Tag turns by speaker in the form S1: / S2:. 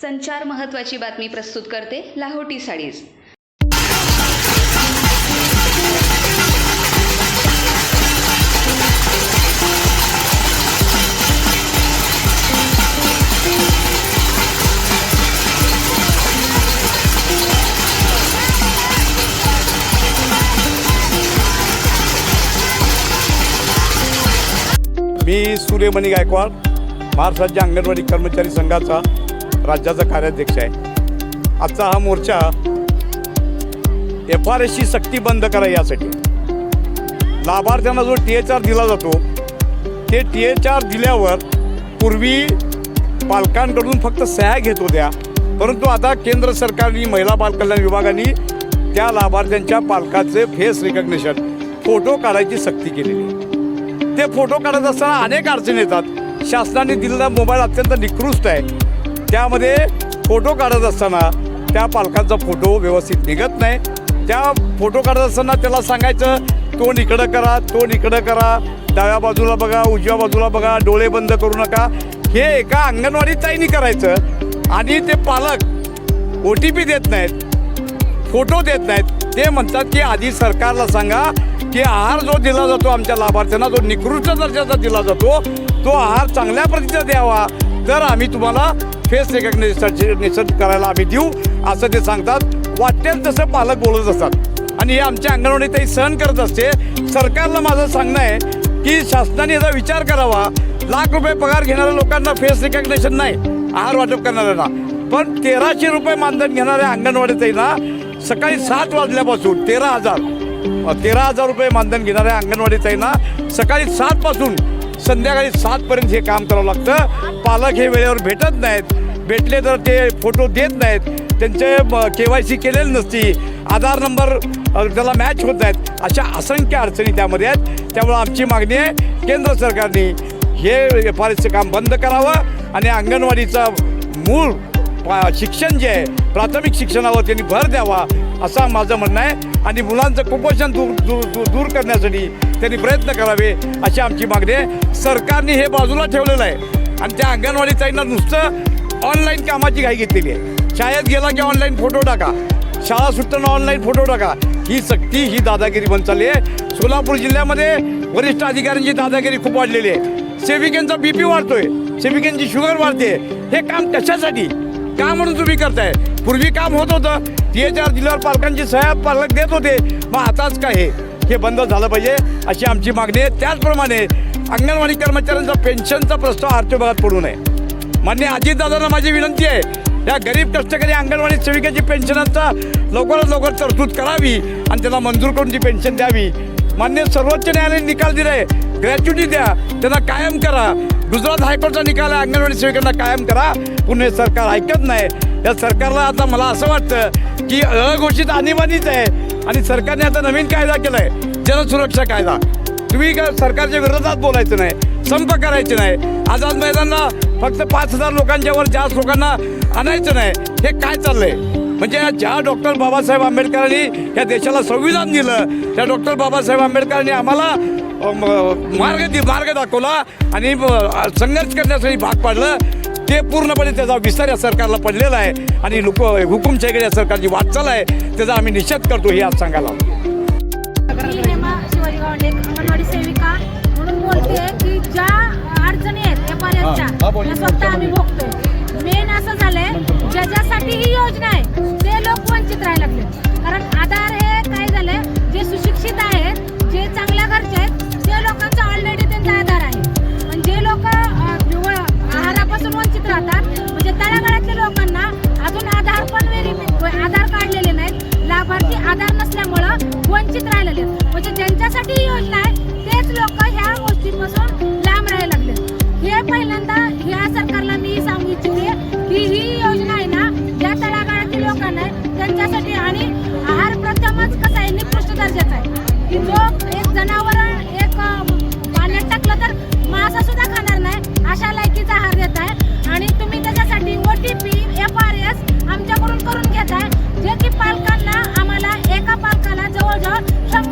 S1: संचार महत्त्वाची बातमी प्रस्तुत करते लाहोटी साडीज.
S2: मी सूर्यमणी गायकवाड महाराष्ट्राच्या अंगणवाडी कर्मचारी संघाचा राज्याचा कार्याध्यक्ष आहे. आजचा हा मोर्चा एफ आर एसची सक्ती बंद करा यासाठी. लाभार्थ्यांना जो टी एच आर दिला जातो ते टी एच आर दिल्यावर पूर्वी पालकांकडून फक्त सह्या घेत होत्या. परंतु आता केंद्र सरकारने महिला बालकल्याण विभागाने त्या लाभार्थ्यांच्या पालकाचे फेस रिकग्नेशन फोटो काढायची सक्ती केलेली ते फोटो काढत असताना अनेक अडचणी येतात. शासनाने दिलेला मोबाईल अत्यंत निकृष्ट आहे. त्यामध्ये फोटो काढत असताना त्या पालकांचा फोटो व्यवस्थित निघत नाही. त्या फोटो काढत असताना त्याला सांगायचं तो इकडं करा तो इकडं करा. डाव्या बाजूला बघा उजव्या बाजूला बघा डोळे बंद करू नका. हे एका अंगणवाडी ताईनी करायचं आणि ते पालक ओ टी पी देत नाहीत फोटो देत नाहीत. ते म्हणतात की आधी सरकारला सांगा की आहार जो दिला जातो आमच्या लाभार्थ्यांना जो निकृष्ट दर्जाचा दिला जातो. तो आहार चांगल्या प्रतीचा द्यावा. तर आम्ही तुम्हाला फेस रेकग्नेशन करायला आम्ही देऊ असं ते सांगतात. वाटेल तसं पालक बोलत असतात. आणि हे आमच्या अंगणवाडी सहन करत असते. सरकारला माझं सांगणं आहे की शासनाने याचा विचार करावा. लाख रुपये पगार घेणाऱ्या लोकांना फेस रिकग्नेशन नाही आहार वाटप करणाऱ्यांना. पण तेराशे रुपये मानधन घेणाऱ्या अंगणवाडीताईंना सकाळी सात वाजल्यापासून तेरा हजार तेरा हजार रुपये मानधन घेणाऱ्या अंगणवाडीताईंना सकाळी सातपासून संध्याकाळी सातपर्यंत हे काम करावं लागतं. पालक हे वेळेवर भेटत नाहीत. भेटले तर ते फोटो देत नाहीत. त्यांचे के वाय सी केलेली नसती. आधार नंबर त्याला मॅच होत नाहीत. अशा असंख्य अडचणी त्यामध्ये आहेत. त्यामुळं आमची मागणी आहे केंद्र सरकारने हे फारसं काम बंद करावं आणि अंगणवाडीचं मूळ शिक्षण जे आहे प्राथमिक शिक्षणावर त्यांनी भर द्यावा असं माझं म्हणणं आहे. आणि मुलांचं कुपोषण दूर दूर दूर दूर करण्यासाठी त्यांनी प्रयत्न करावे अशी आमची मागणी आहे. सरकारने हे बाजूला ठेवलेलं आहे. आणि त्या अंगणवाडी ताईंना नुसतं ऑनलाईन कामाची घाई घेतलेली आहे. शाळेत गेला की ऑनलाईन फोटो टाका. शाळा सुटताना ऑनलाईन फोटो टाका. ही सक्ती ही दादागिरी बंद चालली आहे. सोलापूर जिल्ह्यामध्ये वरिष्ठ अधिकाऱ्यांची दादागिरी खूप वाढलेली आहे. सेविकांचा बीपी वाढतोय. सेविकांची शुगर वाढते. हे काम कशासाठी? का म्हणून तुम्ही करताय? पूर्वी काम होत होतं. टी एच आर दिल्यावर पालकांची सह्या पालक देत होते. मग आताच काय हे? हे बंद झालं पाहिजे अशी आमची मागणी आहे. त्याचप्रमाणे अंगणवाडी कर्मचाऱ्यांचा पेन्शनचा प्रस्ताव आरती भागात पडू नये. मान्य अजितदादांना माझी विनंती आहे या गरीब कष्टकरी अंगणवाडी सेविकेची पेन्शनचा लवकरात लवकर तरतूद करावी आणि त्याला मंजूर करून ती पेन्शन द्यावी. मान्य सर्वोच्च न्यायालयाने निकाल दिलाय ग्रॅच्युटी द्या त्यांना कायम करा. गुजरात हायकोर्टचा निकाल आहे अंगणवाडी सेविकांना कायम करा. पुणे सरकार ऐकत नाही. या सरकारला आता मला असं वाटतं की अघोषित आणीबाणीच आहे आणि सरकारने आता नवीन कायदा केला आहे जनसुरक्षा कायदा. तुम्ही का सरकारच्या विरोधात बोलायचं नाही? संप करायचे नाही. आझाद मैदानला फक्त पाच हजार लोकांच्या वर जास्त लोकांना आणायचं नाही. हे काय चाललंय? म्हणजे ज्या डॉक्टर बाबासाहेब आंबेडकरांनी या देशाला संविधान दिलं त्या डॉक्टर बाबासाहेब आंबेडकरांनी आम्हाला मार्ग दि मार्ग दाखवला आणि संघर्ष करण्यासाठी भाग पाडलं. ते पूर्णपणे त्याचा विस्तार या सरकारला पडलेला आहे आणि लोक हुकुमशाहीकडे या सरकारची वाटचाल आहे त्याचा आम्ही निषेध करतो हे आज सांगायला
S3: मी हेमा शिवाजी गावंडे अंगणवाडी सेविका. म्हणून बोलते की ज्या अडचणी आहेत एसच्या त्या स्वतः आम्ही भोगतोय. मेन असं झालंय नाहीत आधार नसल्यामुळं वंचित राहिलेले म्हणजे ज्यांच्यासाठी ही योजना आहे तेच लोक ह्या गोष्टींपासून लांब राहायला लागले हे पहिल्यांदा ह्या सरकारला मी सांगू इच्छिते की ही योजना आहे ना ज्या तळागाळातील लोकांना आहे त्यांच्यासाठी आणि आहार प्रथमच कसा आहे निकृष्ट दर्जाचा आहे. की जो एक जनावर एक पाण्यात टाकलं तर मासा सुद्धा खाणार नाही अशा लायकीचा आहार देत आहे. आणि तुम्ही त्याच्यासाठी O T P F R S आमच्याकडून करून घेत आहे जे की पालकांना एका पालकाला जवळजवळ